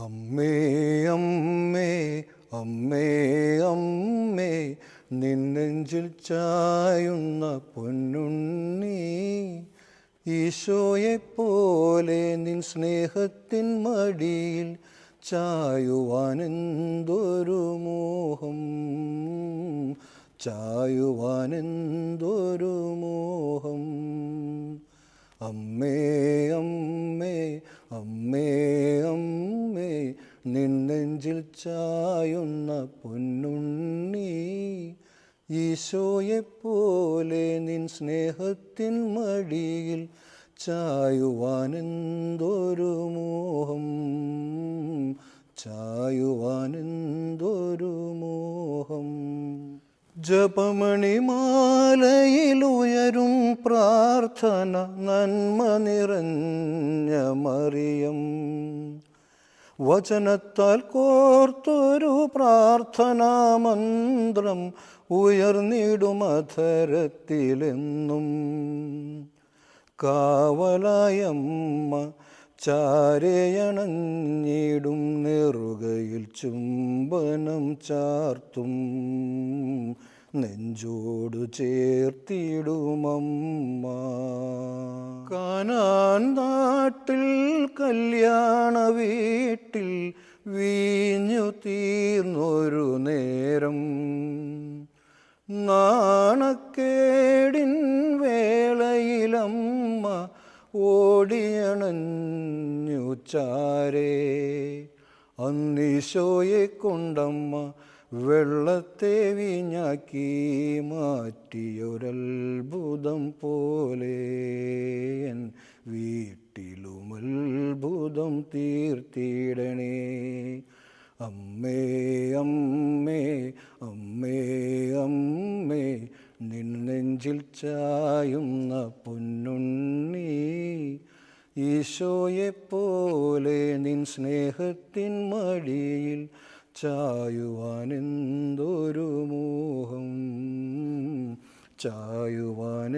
അമ്മേ അമ്മേ അമ്മേ അമ്മേ നിന്നെഞ്ചിൽ ചായുന്ന പൊന്നുണ്ണി. ഈശോയെപ്പോലെ നിൻ സ്നേഹത്തിൻ മടിയിൽ ചായുവാനെന്തൊരു മോഹം. ചായുവാനെന്തൊരു മോഹം. അമ്മേ അമ്മേ അമ്മേ അമ്മേ നിന്നെഞ്ചിൽ ചായുന്ന പൊന്നുണ്ണി ഈശോയെപ്പോലെ നിൻ സ്നേഹത്തിൻ മടിയിൽ ചായുവാനെന്തൊരു മോഹം ചായുവാനെന്തൊരു മോഹം. ജപമണിമാലയിലുയരും പ്രാർത്ഥന നന്മ നിറഞ്ഞ മറിയം. വചനത്താൽ കോർത്തൊരു പ്രാർത്ഥനാ മന്ത്രം ഉയർന്നിടും അധരത്തിലെന്നും. കാവലായമ്മ ചാരയണഞ്ഞിടും നെറുകയിൽ ചുംബനം ചാർത്തും. നെഞ്ചോടു ചേർത്തിടുമമ്മ. കാനാൻ നാട്ടിൽ കല്യാണ വീട്ടിൽ വീഞ്ഞു തീർന്നൊരു നേരം. നാണക്കേടിൻ വേളയിലമ്മ ഓടിയണഞ്ഞു ചാരേ. അന്നീശോയെ കൊണ്ടമ്മ വെള്ളത്തെ വീഞ്ഞാക്കി മാറ്റിയൊരത്ഭുതം പോലെ. വീട്ടിലും അത്ഭുതം തീർത്തിടണേ. അമ്മേ അമ്മേ അമ്മേ അമ്മേ നിന്നെഞ്ചിൽ ചായുന്ന പൊന്നുണ്ണി. ഈശോയെപ്പോലെ നിൻ സ്നേഹത്തിൻ മടിയിൽ ചായുവാനെന്തൊരു മോഹം. ചായുവാനെന്തൊരു